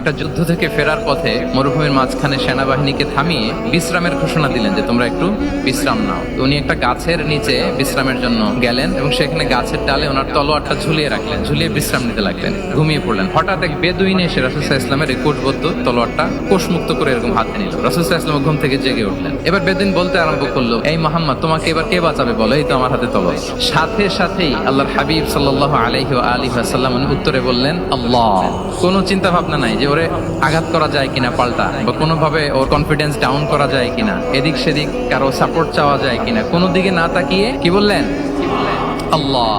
একটা যুদ্ধ থেকে ফেরার পথে মরুভূমির মাঝখানে সেনাবাহিনীকে থামিয়ে বিশ্রামের ঘোষণা দিলেন যে তোমরা একটু বিশ্রাম নাও। তো উনি একটা গাছের নিচে বিশ্রামের জন্য গেলেন এবং সেখানে গাছের ডালে ওনার তলোয়ারটা ঝুলিয়ে রাখলেন, ঝুলিয়ে বিশ্রাম নিতে লাগলেন, ঘুমিয়ে পড়লেন। হঠাৎ এক বেদুইনে এসে রাসুসাহ ইসলামের এই কোটবদ্ধ তলোয়ারটা কোষমুক্ত করে এরকম হাতে নিল। রাসুসাহ ইসলাম ঘুম থেকে জেগে উঠলেন। এবার বেদিন বলতে আরম্ভ করল, এই মোহাম্মদ, তোমাকে এবার কে বাঁচাবে বলো? এই তো আমার হাতে তলোয়ার। সাথে সাথেই আল্লাহর হাবিব সাল্লাহ আলহি আলী সাল্লাম উত্তরে বললেন, আল্লাহ। কোনো চিন্তা ভাবনা নাই যে ওরে আঘাত করা যায় কিনা পাল্টা বা কোনোভাবে ওর কনফিডেন্স ডাউন করা যায় কিনা, এদিক সেদিক কারও সাপোর্ট চাওয়া যায় কিনা, কোনো দিকে না তাকিয়ে কি বললেন? আল্লাহ।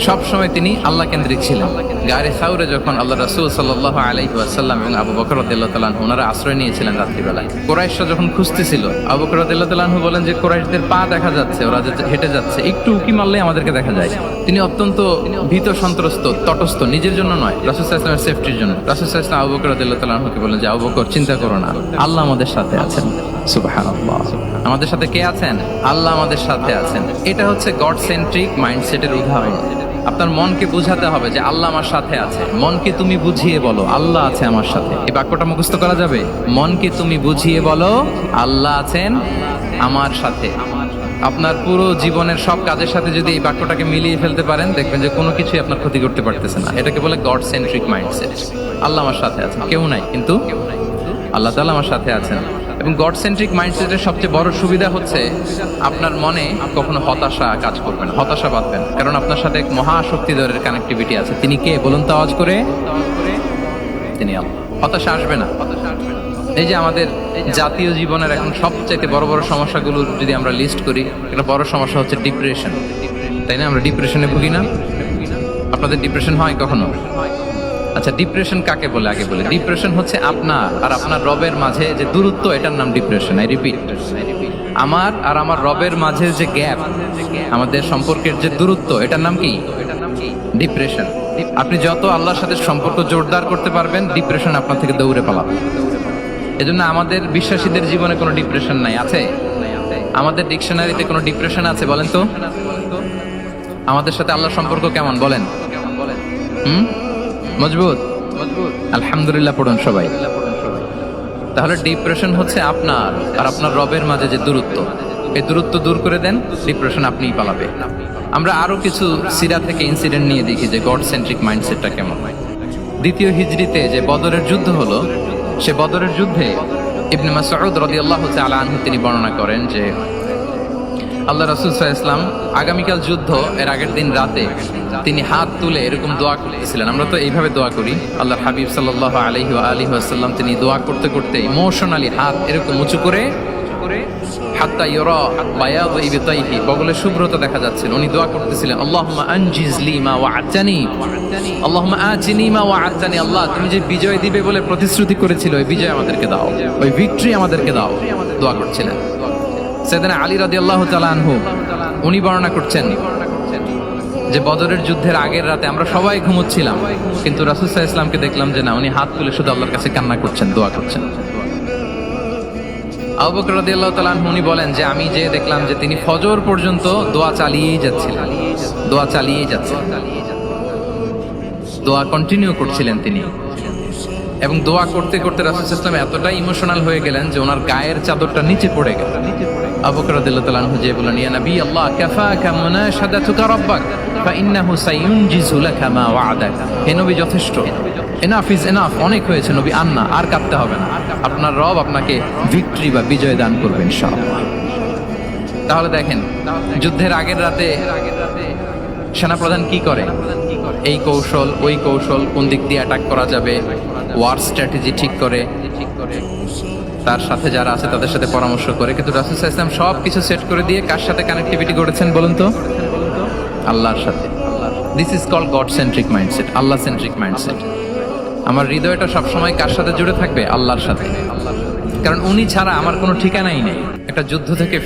সবসময় তিনি আল্লাহ কেন্দ্রিক ছিলেন। গাড়ি সাউরে যখন আল্লাহ রাসূল সাল্লাল্লাহু আলাইহি ওয়াসাল্লাম এবং আবু বকর রাদিয়াল্লাহু তাআলা ওনারা আশ্রয় নিয়েছিলেন রাত্রিবেলায়। কুরাইশরা যখন খুঁজতেছিল, আবু বকর রাদিয়াল্লাহু তাআলা বলেন যে কুরাইশদের পা দেখা যাচ্ছে, ওরা হেঁটে যাচ্ছে, একটু উকি মারলেই আমাদেরকে দেখা যায়। তিনি অত্যন্ত ভীত, সন্ত্রস্ত, তটস্থ, নিজের জন্য নয়, রাসূল ওয়াসাল্লামের সেফটির জন্য। রাসূল ওয়াসাল্লাম আবু বকর রাদিয়াল্লাহু তাআলা বলেন যে, আবু বকর, চিন্তা করো না, আল্লাহ আমাদের সাথে আছেন। আমাদের সাথে কে আছেন? আল্লাহ আমাদের সাথে আছেন। এটা হচ্ছে গড সেন্ট্রিক মাইন্ডসেটের উদাহরণ। আপনার মনকে বুঝাতে হবে যে, আল্লাহ আমার সাথে আছে। মনকে তুমি বুঝিয়ে বলো, আল্লাহ আছে আমার সাথে। এই বাক্যটা মুখস্থ করা যাবে? মনকে তুমি বুঝিয়ে বলো, আল্লাহ আছেন আমার সাথে। আপনার পুরো জীবনের সব কাজের সাথে যদি এই বাক্যটাকে মিলিয়ে ফেলতে পারেন, দেখবেন যে কোনো কিছুই আপনার ক্ষতি করতে পারতেছে না। এটাকে বলে গড সেন্ট্রিক মাইন্ডসেট আল্লাহ আমার সাথে আছেন। কেউ নাই, কিন্তু আল্লাহ তাআলা আমার সাথে আছেন। এবং গড সেন্ট্রিক মাইন্ডসেটের সবচেয়ে বড় সুবিধা হচ্ছে আপনার মনে কখনো হতাশা কাজ করবেন হতাশা বাঁধবেন। কারণ আপনার সাথে এক মহাশক্তিধরের কানেক্টিভিটি আছে। তিনি কে? বলুন তো আওয়াজ করে। তিনি হতাশা আসবে না। এই যে আমাদের জাতীয় জীবনের এখন সবচাইতে বড় বড় সমস্যাগুলো যদি আমরা লিস্ট করি, একটা বড় সমস্যা হচ্ছে ডিপ্রেশন তাই না? আমরা ডিপ্রেশনে ভুগি না। আপনাদের ডিপ্রেশন হয় কখনো? আচ্ছা ডিপ্রেশন কাকে বলে? আগে বলে। ডিপ্রেশন হচ্ছে আপনার আর আপনার রবের মাঝে যে দূরত্ব, এটার নাম ডিপ্রেশন আই রিপিট আমার আর আমার রবের মাঝে যে গ্যাপ আমাদের সম্পর্কের যে দূরত্ব, এটার নাম কি? ডিপ্রেশন আপনি যত আল্লাহর সাথে সম্পর্ক জোরদার করতে পারবেন ডিপ্রেশন আপনার থেকে দৌড়ে পালাবে। এজন্য আমাদের বিশ্বাসীদের জীবনে কোনো ডিপ্রেশন নাই। আছে? আমাদের ডিকশনারিতে কোনো ডিপ্রেশন আছে বলেন তো? আমাদের সাথে আল্লাহর সম্পর্ক কেমন? বলেন। হুম? মজবুত? আলহামদুলিল্লাহ, পড়ুন সবাই। তাহলে ডিপ্রেশন হচ্ছে আপনার আর আপনার রবের মাঝে যে দূরত্ব। এই দূরত্ব দূর করে দেন ডিপ্রেশন আপনিই পালাবে। আমরা আরও কিছু সিরা থেকে ইনসিডেন্ট নিয়ে দেখি যে গড সেন্ট্রিক মাইন্ডসেটটা কেমন। দ্বিতীয় হিজড়িতে যে বদরের যুদ্ধ হলো, সে বদরের যুদ্ধে ইবনে মাসউদ রাদিয়াল্লাহু তাআলা আনহু তিনি বর্ণনা করেন যে আল্লাহ রাসূল ওয়াসাল্লাম আগামীকাল যুদ্ধ এর আগের দিন রাতে তিনি হাত তুলে এরকম দোয়া করতেছিলেন আমরা তো এইভাবে দোয়া করি। আল্লাহ হাবিব সাল্লাল্লাহু আলাইহি ওয়া আলিহি ওয়াসাল্লাম তিনি দোয়া করতে করতে ইমোশনালি হাত এরকম উঁচু করে বগলে দেখা উনি দোয়া করতেছিলেন মা আল্লাহ, তুমি যে বিজয় দিবে বলে প্রতিশ্রুতি করেছিলে, ওই বিজয় আমাদেরকে দাও। ওই ভিক্টরি আমাদেরকে দাও। দোয়া করছিলেন। সেদিনা আলী রাদিয়াল্লাহু তাআলা আনহু, উনি বর্ণনা করছেন যে বদরের যুদ্ধের আগের রাতে আমরা সবাই ঘুমোচ্ছিলাম, কিন্তু আলাইহি ইসলামকে দেখলাম যে না, উনি হাত তুলে শুধু আল্লাহর কাছে কান্না করছেন, দোয়া করছেন। তাআলা উনি বলেন যে আমি যে দেখলাম যে তিনি ফজর পর্যন্ত দোয়া চালিয়েই যাচ্ছিলেন, দোয়া চালিয়েই যাচ্ছেন দোয়া কন্টিনিউ করছিলেন তিনি। এবং দোয়া করতে করতে রাসূল ইসলাম এতটাই ইমোশনাল হয়ে গেলেন যে ওনার গায়ের চাদরটা নিচে পড়ে গেল। যথেষ্ট। এনাফ অনেক হয়েছে নবী আন্না আর কাঁদতে হবে না। আপনার রব আপনাকে ভিক্টরি বা বিজয় দান করবে, ইনশাআল্লাহ। তাহলে দেখেন, যুদ্ধের আগের রাতে সেনাপ্রধান কি করে? এই কৌশল, ওই কৌশল কোন দিক দিয়ে অ্যাটাক করা যাবে? ওয়ার স্ট্র্যাটেজি ঠিক করে? তার সাথে যারা আছে তাদের সাথে পরামর্শ করে। কিন্তু রাসুল ইসলাম সব কিছু সেট করে দিয়ে কার সাথে কানেক্টিভিটি করেছেন বলুন তো? আল্লাহর সাথে। This is call God centric mindset Allah centric mindset আমার হৃদয়টা সবসময় কার সাথে জুড়ে থাকবে? আল্লাহর সাথে। কারণ উনি ছাড়া আমার কোনো ঠিকানাই নেই। একটা যুদ্ধ থেকে